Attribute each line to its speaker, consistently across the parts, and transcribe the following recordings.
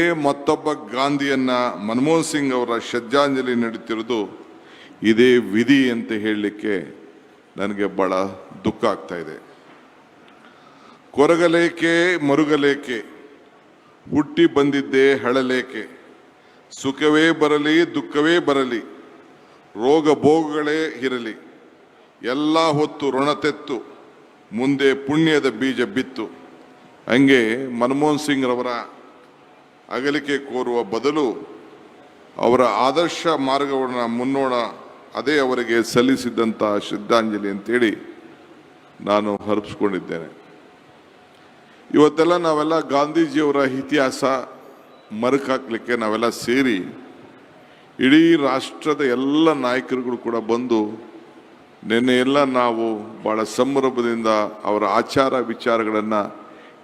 Speaker 1: ಮತ್ತೊಬ್ಬ ಗಾಂಧಿಯನ್ನ ಮನಮೋಹನ್ ಸಿಂಗ್ ಅವರ ಶ್ರದ್ಧಾಂಜಲಿ ನಡೀತಿರೋದು ಇದೇ ವಿಧಿ ಅಂತ ಹೇಳಲಿಕ್ಕೆ ನನಗೆ ಬಹಳ ದುಃಖ ಆಗ್ತಾ ಇದೆ. ಕೊರಗಲೇಕೆ, ಮರುಗಲೇಕೆ, ಹುಟ್ಟಿ ಬಂದಿದ್ದೇ ಹಳಲೇಕೆ, ಸುಖವೇ ಬರಲಿ, ದುಃಖವೇ ಬರಲಿ, ರೋಗ ಭೋಗಗಳೇ ಇರಲಿ, ಎಲ್ಲ ಹೊತ್ತು ಋಣತೆತ್ತು ಮುಂದೆ ಪುಣ್ಯದ ಬೀಜ ಬಿತ್ತು. ಹಂಗೆ ಮನಮೋಹನ್ ಸಿಂಗ್ ರವರ ಅಗಲಿಕೆ ಕೋರುವ ಬದಲು ಅವರ ಆದರ್ಶ ಮಾರ್ಗವನ್ನು ಮುನ್ನೋಣ, ಅದೇ ಅವರಿಗೆ ಸಲ್ಲಿಸಿದ್ದಂಥ ಶ್ರದ್ಧಾಂಜಲಿ ಅಂತೇಳಿ ನಾನು ಹರಪಿಸ್ಕೊಂಡಿದ್ದೇನೆ. ಇವತ್ತೆಲ್ಲ ನಾವೆಲ್ಲ ಗಾಂಧೀಜಿಯವರ ಇತಿಹಾಸ ಮರುಕಾಕ್ಲಿಕ್ಕೆ ನಾವೆಲ್ಲ ಸೇರಿ ಇಡೀ ರಾಷ್ಟ್ರದ ಎಲ್ಲ ನಾಯಕರುಗಳು ಕೂಡ ಬಂದು ನಿನ್ನೆ ಎಲ್ಲ ನಾವು ಭಾಳ ಸಂಭ್ರಮದಿಂದ ಅವರ ಆಚಾರ ವಿಚಾರಗಳನ್ನು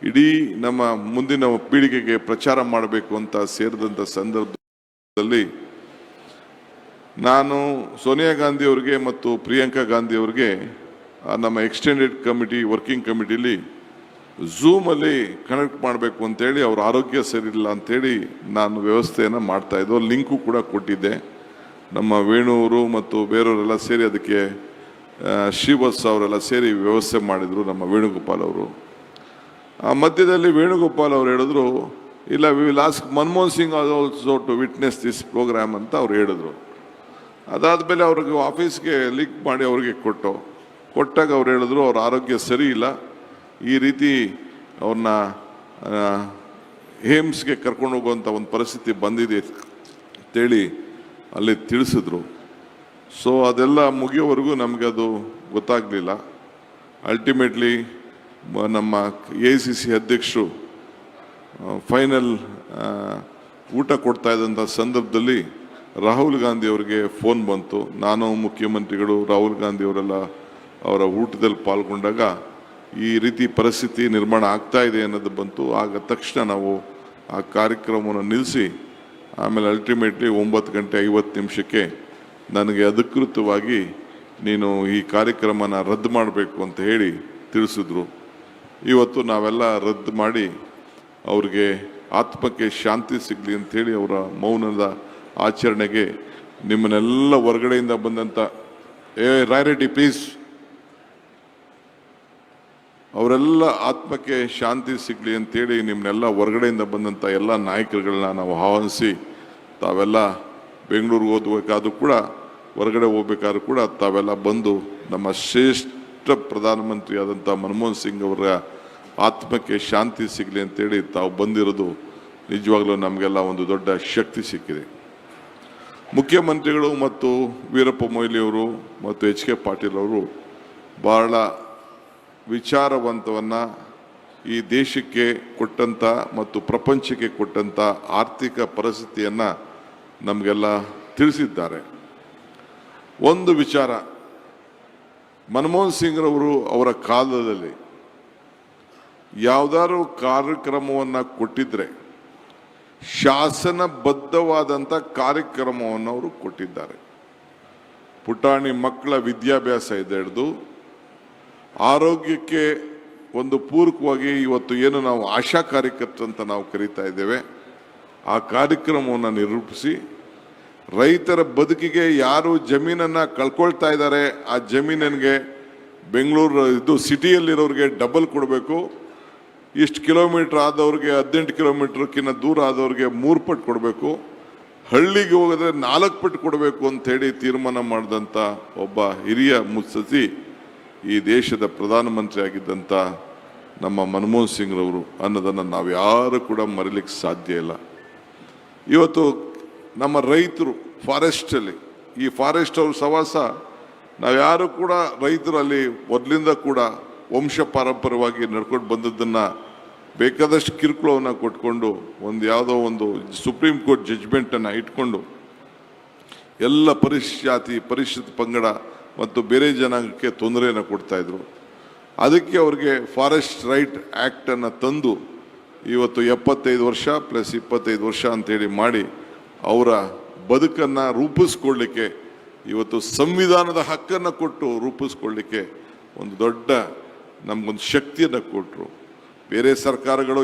Speaker 1: ಇಡೀ ನಮ್ಮ ಮುಂದಿನ ಪೀಳಿಗೆಗೆ ಪ್ರಚಾರ ಮಾಡಬೇಕು ಅಂತ ಸೇರಿದಂಥ ಸಂದರ್ಭದಲ್ಲಿ ನಾನು ಸೋನಿಯಾ ಗಾಂಧಿ ಅವರಿಗೆ ಮತ್ತು ಪ್ರಿಯಾಂಕಾ ಗಾಂಧಿ ಅವರಿಗೆ ನಮ್ಮ ಎಕ್ಸ್ಟೆಂಡೆಡ್ ಕಮಿಟಿ ವರ್ಕಿಂಗ್ ಕಮಿಟಿಲಿ ಝೂಮಲ್ಲಿ ಕನೆಕ್ಟ್ ಮಾಡಬೇಕು ಅಂತೇಳಿ ಅವ್ರ ಆರೋಗ್ಯ ಸರಿಯಿಲ್ಲ ಅಂತೇಳಿ ನಾನು ವ್ಯವಸ್ಥೆಯನ್ನು ಮಾಡ್ತಾ ಇದ್ದು. ಲಿಂಕು ಕೂಡ ಕೊಟ್ಟಿದ್ದೆ. ನಮ್ಮ ವೇಣುವರು ಮತ್ತು ಬೇರೆಯವರೆಲ್ಲ ಸೇರಿ ಅದಕ್ಕೆ ಶ್ರೀವತ್ಸ ಅವರೆಲ್ಲ ಸೇರಿ ವ್ಯವಸ್ಥೆ ಮಾಡಿದರು ನಮ್ಮ ವೇಣುಗೋಪಾಲ್ ಅವರು. ಮಧ್ಯದಲ್ಲಿ ವೇಣುಗೋಪಾಲ್ ಅವರು ಹೇಳಿದ್ರು, ಇಲ್ಲ we will ask Manmohan Singh also to witness this programme ಅಂತ ಅವ್ರು ಹೇಳಿದ್ರು. ಅದಾದಮೇಲೆ ಅವ್ರಿಗೆ ಆಫೀಸ್ಗೆ ಲಿಂಕ್ ಮಾಡಿ ಅವ್ರಿಗೆ ಕೊಟ್ಟು, ಕೊಟ್ಟಾಗ ಅವ್ರು ಹೇಳಿದ್ರು, ಅವ್ರ ಆರೋಗ್ಯ ಸರಿ ಇಲ್ಲ. ಈ ರೀತಿ ಅವ್ರನ್ನ ಏಮ್ಸ್ಗೆ ಕರ್ಕೊಂಡು ಹೋಗುವಂಥ ಒಂದು ಪರಿಸ್ಥಿತಿ ಬಂದಿದೆ ಅಂತೇಳಿ ಅಲ್ಲಿ ತಿಳಿಸಿದ್ರು. ಸೊ ಅದೆಲ್ಲ ಮುಗಿಯೋವರೆಗೂ ನಮಗೆ ಅದು ಗೊತ್ತಾಗಲಿಲ್ಲ. ಅಲ್ಟಿಮೇಟ್ಲಿ ನಮ್ಮ ಎ ಸಿ ಸಿ ಅಧ್ಯಕ್ಷರು ಫೈನಲ್ ಊಟ ಕೊಡ್ತಾ ಇದ್ದಂಥ ಸಂದರ್ಭದಲ್ಲಿ ರಾಹುಲ್ ಗಾಂಧಿ ಅವರಿಗೆ ಫೋನ್ ಬಂತು. ನಾನು ಮುಖ್ಯಮಂತ್ರಿಗಳು, ರಾಹುಲ್ ಗಾಂಧಿ ಅವರೆಲ್ಲ ಅವರ ಊಟದಲ್ಲಿ ಪಾಲ್ಗೊಂಡಾಗ ಈ ರೀತಿ ಪರಿಸ್ಥಿತಿ ನಿರ್ಮಾಣ ಆಗ್ತಾ ಇದೆ ಅನ್ನೋದು ಬಂತು. ಆಗ ತಕ್ಷಣ ನಾವು ಆ ಕಾರ್ಯಕ್ರಮವನ್ನು ನಿಲ್ಲಿಸಿ, ಆಮೇಲೆ ಅಲ್ಟಿಮೇಟ್ಲಿ ಒಂಬತ್ತು ಗಂಟೆ ಐವತ್ತು ನಿಮಿಷಕ್ಕೆ ನನಗೆ ಅಧಿಕೃತವಾಗಿ ನೀನು ಈ ಕಾರ್ಯಕ್ರಮನ ರದ್ದು ಮಾಡಬೇಕು ಅಂತ ಹೇಳಿ ತಿಳಿಸಿದ್ರು. ಇವತ್ತು ನಾವೆಲ್ಲ ರದ್ದು ಮಾಡಿ ಅವ್ರಿಗೆ ಆತ್ಮಕ್ಕೆ ಶಾಂತಿ ಸಿಗಲಿ ಅಂಥೇಳಿ ಅವರ ಮೌನದ ಆಚರಣೆಗೆ ನಿಮ್ಮನ್ನೆಲ್ಲ ಹೊರಗಡೆಯಿಂದ ಬಂದಂಥ ಏ ರಾಯರೆಡ್ಡಿ ಪ್ಲೀಸ್ ಅವರೆಲ್ಲ ಆತ್ಮಕ್ಕೆ ಶಾಂತಿ ಸಿಗಲಿ ಅಂತೇಳಿ ನಿಮ್ಮನ್ನೆಲ್ಲ ಹೊರಗಡೆಯಿಂದ ಬಂದಂಥ ಎಲ್ಲ ನಾಯಕರುಗಳನ್ನ ನಾವು ಆಹ್ವಾನಿಸಿ, ತಾವೆಲ್ಲ ಬೆಂಗಳೂರಿಗೆ ಓದಬೇಕಾದ್ರೂ ಕೂಡ, ಹೊರಗಡೆ ಹೋಗ್ಬೇಕಾದ್ರೂ ಕೂಡ ತಾವೆಲ್ಲ ಬಂದು ನಮ್ಮ ಶ್ರೇಷ್ಠ ಪ್ರಧಾನಮಂತ್ರಿ ಆದಂಥ ಮನಮೋಹನ್ ಸಿಂಗ್ ಅವರ ಆತ್ಮಕ್ಕೆ ಶಾಂತಿ ಸಿಗಲಿ ಅಂತೇಳಿ ತಾವು ಬಂದಿರೋದು ನಿಜವಾಗ್ಲೂ ನಮಗೆಲ್ಲ ಒಂದು ದೊಡ್ಡ ಶಕ್ತಿ ಸಿಕ್ಕಿದೆ. ಮುಖ್ಯಮಂತ್ರಿಗಳು ಮತ್ತು ವೀರಪ್ಪ ಮೊಯ್ಲಿಯವರು ಮತ್ತು ಎಚ್ ಕೆ ಪಾಟೀಲ್ ಅವರು ಬಹಳ ವಿಚಾರವಂತವನ್ನು ಈ ದೇಶಕ್ಕೆ ಕೊಟ್ಟಂಥ ಮತ್ತು ಪ್ರಪಂಚಕ್ಕೆ ಕೊಟ್ಟಂಥ ಆರ್ಥಿಕ ಪರಿಸ್ಥಿತಿಯನ್ನು ನಮಗೆಲ್ಲ ತಿಳಿಸಿದ್ದಾರೆ. ಒಂದು ವಿಚಾರ ಮನಮೋಹನ್ ಸಿಂಗ್ರವರು ಅವರ ಕಾಲದಲ್ಲಿ ಯಾವ್ದಾದ್ರು ಕಾರ್ಯಕ್ರಮವನ್ನು ಕೊಟ್ಟಿದ್ರೆ ಶಾಸನಬದ್ಧವಾದಂಥ ಕಾರ್ಯಕ್ರಮವನ್ನು ಅವರು ಕೊಟ್ಟಿದ್ದಾರೆ. ಪುಟಾಣಿ ಮಕ್ಕಳ ವಿದ್ಯಾಭ್ಯಾಸ ಇದೆ ಹಿಡಿದು ಆರೋಗ್ಯಕ್ಕೆ ಒಂದು ಪೂರಕವಾಗಿ ಇವತ್ತು ಏನು ನಾವು ಆಶಾ ಕಾರ್ಯಕರ್ತರು ಅಂತ ನಾವು ಕರೀತಾ ಇದ್ದೇವೆ, ಆ ಕಾರ್ಯಕ್ರಮವನ್ನು ನಿರೂಪಿಸಿ, ರೈತರ ಬದುಕಿಗೆ ಯಾರು ಜಮೀನನ್ನು ಕಳ್ಕೊಳ್ತಾ ಇದ್ದಾರೆ, ಆ ಜಮೀನಿಗೆ ಬೆಂಗಳೂರು ಇದು ಸಿಟಿಯಲ್ಲಿರೋರಿಗೆ ಡಬಲ್ ಕೊಡಬೇಕು ಇಷ್ಟು ಕಿಲೋಮೀಟ್ರ್ ಆದವ್ರಿಗೆ ಹದಿನೆಂಟು ಕಿಲೋಮೀಟ್ರ್ಕಿಂತ ದೂರ ಆದವ್ರಿಗೆ ಮೂರು ಪಟ್ಟು ಕೊಡಬೇಕು. ಹಳ್ಳಿಗೆ ಹೋಗಿದ್ರೆ ನಾಲ್ಕು ಪಟ್ಟು ಕೊಡಬೇಕು ಅಂತೇಳಿ ತೀರ್ಮಾನ ಮಾಡಿದಂಥ ಒಬ್ಬ ಹಿರಿಯ ಮುತ್ಸಸಿ ಈ ದೇಶದ ಪ್ರಧಾನಮಂತ್ರಿ ಆಗಿದ್ದಂಥ ನಮ್ಮ ಮನಮೋಹನ್ ಸಿಂಗ್ರವರು ಅನ್ನೋದನ್ನು ನಾವು ಯಾರು ಕೂಡ ಮರಿಲಿಕ್ಕೆ ಸಾಧ್ಯ ಇಲ್ಲ. ಇವತ್ತು ನಮ್ಮ ರೈತರು ಫಾರೆಸ್ಟಲ್ಲಿ, ಈ ಫಾರೆಸ್ಟ್ ಅವ್ರ ಸವಾಸ ನಾವು ಯಾರು ಕೂಡ ರೈತರಲ್ಲಿ, ಮೊದಲಿಂದ ಕೂಡ ವಂಶ ಪಾರಂಪರ್ಯವಾಗಿ ನಡ್ಕೊಂಡು ಬಂದದ್ದನ್ನು ಬೇಕಾದಷ್ಟು ಕಿರುಕುಳವನ್ನು ಕೊಟ್ಕೊಂಡು ಒಂದು ಯಾವುದೋ ಒಂದು ಸುಪ್ರೀಂ ಕೋರ್ಟ್ ಜಡ್ಜ್ಮೆಂಟನ್ನು ಇಟ್ಕೊಂಡು ಎಲ್ಲ ಪರಿಶ್ ಪರಿಷತ್ ಪಂಗಡ ಮತ್ತು ಬೇರೆ ಜನಾಂಗಕ್ಕೆ ತೊಂದರೆಯನ್ನು ಕೊಡ್ತಾಯಿದ್ರು ಅದಕ್ಕೆ ಅವ್ರಿಗೆ ಫಾರೆಸ್ಟ್ ರೈಟ್ ಆ್ಯಕ್ಟನ್ನು ತಂದು ಇವತ್ತು ಎಪ್ಪತ್ತೈದು ವರ್ಷ ಪ್ಲಸ್ ಇಪ್ಪತ್ತೈದು ವರ್ಷ ಅಂತೇಳಿ ಮಾಡಿ ಅವರ ಬದುಕನ್ನು ರೂಪಿಸ್ಕೊಳ್ಳಿಕ್ಕೆ ಇವತ್ತು ಸಂವಿಧಾನದ ಹಕ್ಕನ್ನು ಕೊಟ್ಟು ರೂಪಿಸ್ಕೊಳ್ಳಿಕ್ಕೆ ಒಂದು ದೊಡ್ಡ ನಮಗೊಂದು ಶಕ್ತಿಯನ್ನು ಕೊಟ್ಟರು ಬೇರೆ ಸರ್ಕಾರಗಳು